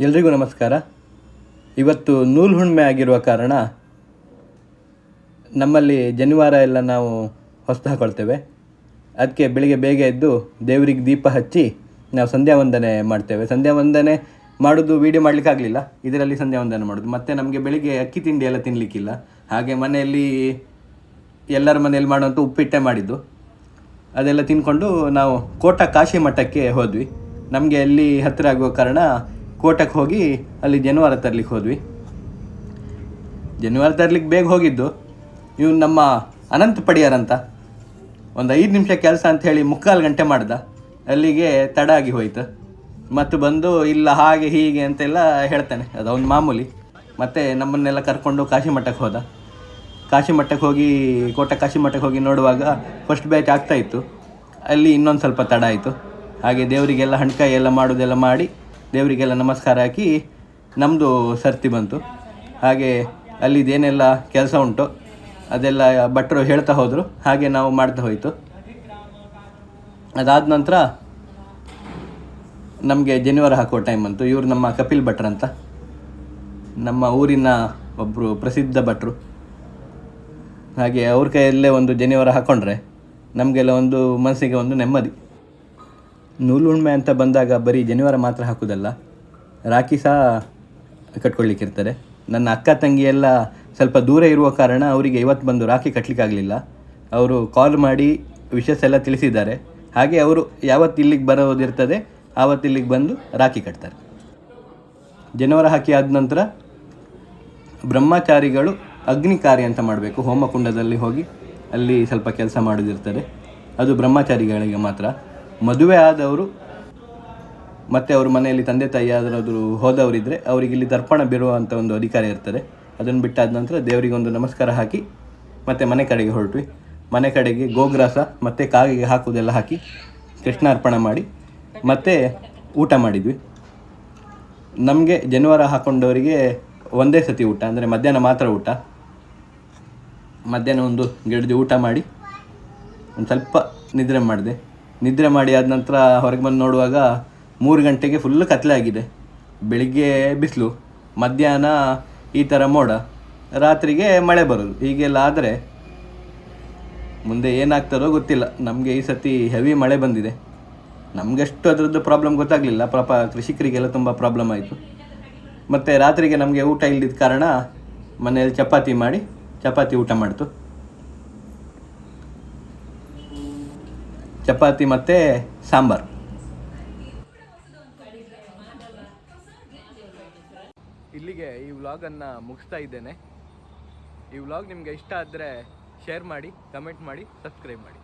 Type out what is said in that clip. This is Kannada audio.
ಎಲ್ರಿಗೂ ನಮಸ್ಕಾರ. ಇವತ್ತು ನೂಲು ಹುಣ್ಣಿಮೆ ಆಗಿರುವ ಕಾರಣ ನಮ್ಮಲ್ಲಿ ಜನಿವಾರ ಎಲ್ಲ ನಾವು ಹೊಸ್ತು ಹಾಕೊಳ್ತೇವೆ. ಅದಕ್ಕೆ ಬೆಳಿಗ್ಗೆ ಬೇಗ ಎದ್ದು ದೇವರಿಗೆ ದೀಪ ಹಚ್ಚಿ ನಾವು ಸಂಧ್ಯಾ ವಂದನೆ ಮಾಡ್ತೇವೆ. ಸಂಧ್ಯಾ ವಂದನೆ ಮಾಡೋದು ವೀಡಿಯೋ ಮಾಡಲಿಕ್ಕಾಗಲಿಲ್ಲ ಇದರಲ್ಲಿ ಸಂಧ್ಯಾ ವಂದನೆ ಮಾಡೋದು. ಮತ್ತು ನಮಗೆ ಬೆಳಿಗ್ಗೆ ಅಕ್ಕಿ ತಿಂಡಿ ಎಲ್ಲ ತಿನ್ನಲಿಕ್ಕಿಲ್ಲ ಹಾಗೆ ಮನೆಯಲ್ಲಿ ಎಲ್ಲರ ಮನೆಯಲ್ಲಿ ಮಾಡುವಂಥ ಉಪ್ಪಿಟ್ಟೆ ಮಾಡಿದ್ದು. ಅದೆಲ್ಲ ತಿನ್ಕೊಂಡು ನಾವು ಕೋಟ ಕಾಶಿ ಮಠಕ್ಕೆ ಹೋದ್ವಿ. ನಮಗೆ ಅಲ್ಲಿ ಹತ್ತಿರ ಆಗುವ ಕಾರಣ ಕೋಟಕ್ಕೆ ಹೋಗಿ ಅಲ್ಲಿ ಜನಿವಾರ ತರ್ಲಿಕ್ಕೆ ಹೋದ್ವಿ. ಜನಿವಾರ ತರ್ಲಿಕ್ಕೆ ಬೇಗ ಹೋಗಿದ್ದು. ಇವ್ನು ನಮ್ಮ ಅನಂತ ಪಡಿಯಾರಂತ. ಒಂದು ಐದು ನಿಮಿಷ ಕೆಲಸ ಅಂತ ಹೇಳಿ ಮುಕ್ಕಾಲು ಗಂಟೆ ಮಾಡ್ದ. ಅಲ್ಲಿಗೆ ತಡ ಆಗಿ ಹೋಯ್ತು. ಮತ್ತು ಬಂದು ಇಲ್ಲ ಹಾಗೆ ಹೀಗೆ ಅಂತೆಲ್ಲ ಹೇಳ್ತಾನೆ. ಅದು ಅವ್ನು ಮಾಮೂಲಿ. ಮತ್ತು ನಮ್ಮನ್ನೆಲ್ಲ ಕರ್ಕೊಂಡು ಕಾಶಿ ಮಠಕ್ಕೆ ಹೋದ. ಕಾಶಿ ಮಠಕ್ಕೆ ಹೋಗಿ, ಕೋಟ ಕಾಶಿ ಮಠಕ್ಕೆ ಹೋಗಿ ನೋಡುವಾಗ ಫಸ್ಟ್ ಬ್ಯಾಚ್ ಆಗ್ತಾಯಿತ್ತು ಅಲ್ಲಿ ಇನ್ನೊಂದು ಸ್ವಲ್ಪ ತಡ ಆಯಿತು. ಹಾಗೆ ದೇವರಿಗೆಲ್ಲ ಹಣ್ಕಾಯಿ ಎಲ್ಲ ಮಾಡೋದೆಲ್ಲ ಮಾಡಿ ದೇವರಿಗೆಲ್ಲ ನಮಸ್ಕಾರ ಹಾಕಿ ನಮ್ಮದು ಸರ್ತಿ ಬಂತು. ಹಾಗೆ ಅಲ್ಲಿದೇನೆಲ್ಲ ಕೆಲಸ ಉಂಟು. ಅದೆಲ್ಲ ಭಟ್ರು ಹೇಳ್ತಾ ಹೋದರು. ಹಾಗೆ ನಾವು ಮಾಡ್ತಾ ಹೋಯಿತು. ಅದಾದ ನಂತರ ನಮಗೆ ಜನಿವಾರ ಹಾಕೋ ಟೈಮ್ ಬಂತು. ಇವರು ನಮ್ಮ ಕಪಿಲ್ ಭಟ್ರು ಅಂತ. ನಮ್ಮ ಊರಿನ ಒಬ್ಬರು ಪ್ರಸಿದ್ಧ ಭಟ್ರು. ಹಾಗೆ ಅವ್ರ ಕೈಯಲ್ಲೇ ಒಂದು ಜನಿವಾರ ಹಾಕ್ಕೊಂಡ್ರೆ ನಮಗೆಲ್ಲ ಒಂದು ಮನಸ್ಸಿಗೆ ಒಂದು ನೆಮ್ಮದಿ. ನೂಲು ಹುಣ್ಣಿಮೆ ಅಂತ ಬಂದಾಗ ಬರೀ ಜನಿವಾರ ಮಾತ್ರ ಹಾಕೋದಲ್ಲ? ರಾಖಿ ಸಹ ಕಟ್ಕೊಳ್ಳಿಕ್ಕಿರ್ತಾರೆ ನನ್ನ ಅಕ್ಕ ತಂಗಿ ಎಲ್ಲ ಸ್ವಲ್ಪ ದೂರ ಇರುವ ಕಾರಣ ಅವರಿಗೆ ಇವತ್ತು ಬಂದು ರಾಖಿ ಕಟ್ಟಲಿಕ್ಕಾಗಲಿಲ್ಲ ಅವರು ಕಾಲ್ ಮಾಡಿ ವಿಷಸ್ ಎಲ್ಲ ತಿಳಿಸಿದ್ದಾರೆ. ಹಾಗೆ ಅವರು ಯಾವತ್ತು ಇಲ್ಲಿಗೆ ಬರೋದಿರ್ತದೆ, ಆವತ್ತು ಇಲ್ಲಿಗೆ ಬಂದು ರಾಖಿ ಕಟ್ತಾರೆ. ಜನವರ ಹಾಕಿ ಆದ ನಂತರ ಬ್ರಹ್ಮಚಾರಿಗಳು ಅಗ್ನಿ ಕಾರ್ಯ ಅಂತ ಮಾಡಬೇಕು. ಹೋಮಕುಂಡದಲ್ಲಿ ಹೋಗಿ ಅಲ್ಲಿ ಸ್ವಲ್ಪ ಕೆಲಸ ಮಾಡೋದಿರ್ತದೆ. ಅದು ಬ್ರಹ್ಮಚಾರಿಗಳಿಗೆ ಮಾತ್ರ. ಮದುವೆ ಆದವರು ಮತ್ತು ಅವ್ರ ಮನೆಯಲ್ಲಿ ತಂದೆ ತಾಯಿ ಯಾರಾದರೂ ಹೋದವರಿದ್ದರೆ ಅವರಿಗೆ ಇಲ್ಲಿ ದರ್ಪಣ ಬಿಡುವಂಥ ಒಂದು ಅಧಿಕಾರ ಇರ್ತದೆ. ಅದನ್ನು ಬಿಟ್ಟಾದ ನಂತರ ದೇವರಿಗೆ ಒಂದು ನಮಸ್ಕಾರ ಹಾಕಿ, ಮತ್ತೆ ಮನೆ ಕಡೆಗೆ ಹೊರಟ್ವಿ. ಮನೆ ಕಡೆಗೆ ಗೋಗ್ರಾಸ, ಮತ್ತು ಕಾಗೆಗೆ ಹಾಕುವುದೆಲ್ಲ ಹಾಕಿ ಕೃಷ್ಣಾರ್ಪಣ ಮಾಡಿ, ಮತ್ತೆ ಊಟ ಮಾಡಿದ್ವಿ. ನಮಗೆ ಜನಿವಾರ ಹಾಕೊಂಡವರಿಗೆ ಒಂದೇ ಸತಿ ಊಟ, ಅಂದರೆ ಮಧ್ಯಾಹ್ನ ಮಾತ್ರ ಊಟ. ಮಧ್ಯಾಹ್ನ ಒಂದು ಗಿಡದ ಊಟ ಮಾಡಿ, ಒಂದು ಸ್ವಲ್ಪ ನಿದ್ರೆ ಮಾಡಿದೆ. ನಿದ್ರೆ ಮಾಡಿ ಆದ ನಂತರ ಹೊರಗೆ ಬಂದು ನೋಡುವಾಗ ಮೂರು ಗಂಟೆಗೆ ಫುಲ್ ಕತ್ಲೆ ಆಗಿದೆ. ಬೆಳಿಗ್ಗೆ ಬಿಸಿಲು, ಮಧ್ಯಾಹ್ನ ಈ ಥರ ಮೋಡ, ರಾತ್ರಿಗೆ ಮಳೆ ಬರೋದು. ಹೀಗೆಲ್ಲ ಆದರೆ ಮುಂದೆ ಏನಾಗ್ತಾರೋ ಗೊತ್ತಿಲ್ಲ. ನಮಗೆ ಈ ಸತಿ ಹೆವಿ ಮಳೆ ಬಂದಿದೆ. ನಮಗೆಷ್ಟು ಅದರದ್ದು ಪ್ರಾಬ್ಲಮ್ ಗೊತ್ತಾಗಲಿಲ್ಲ. ಪಾಪ ಕೃಷಿಕರಿಗೆಲ್ಲ ತುಂಬ ಪ್ರಾಬ್ಲಮ್ ಆಯಿತು. ಮತ್ತು ರಾತ್ರಿಗೆ ನಮಗೆ ಊಟ ಇಲ್ಲದ ಕಾರಣ ಮನೆಯಲ್ಲಿ ಚಪಾತಿ ಮಾಡಿ, ಚಪಾತಿ ಊಟ ಮಾಡ್ತು. ಚಪಾತಿ ಮತ್ತು ಸಾಂಬಾರು. ಇಲ್ಲಿಗೆ ಈ ವ್ಲಾಗನ್ನು ಮುಗಿಸ್ತಾ ಇದ್ದೇನೆ. ಈ ವ್ಲಾಗ್ ನಿಮಗೆ ಇಷ್ಟ ಆದರೆ ಶೇರ್ ಮಾಡಿ ಕಮೆಂಟ್ ಮಾಡಿ ಸಬ್ಸ್ಕ್ರೈಬ್ ಮಾಡಿ.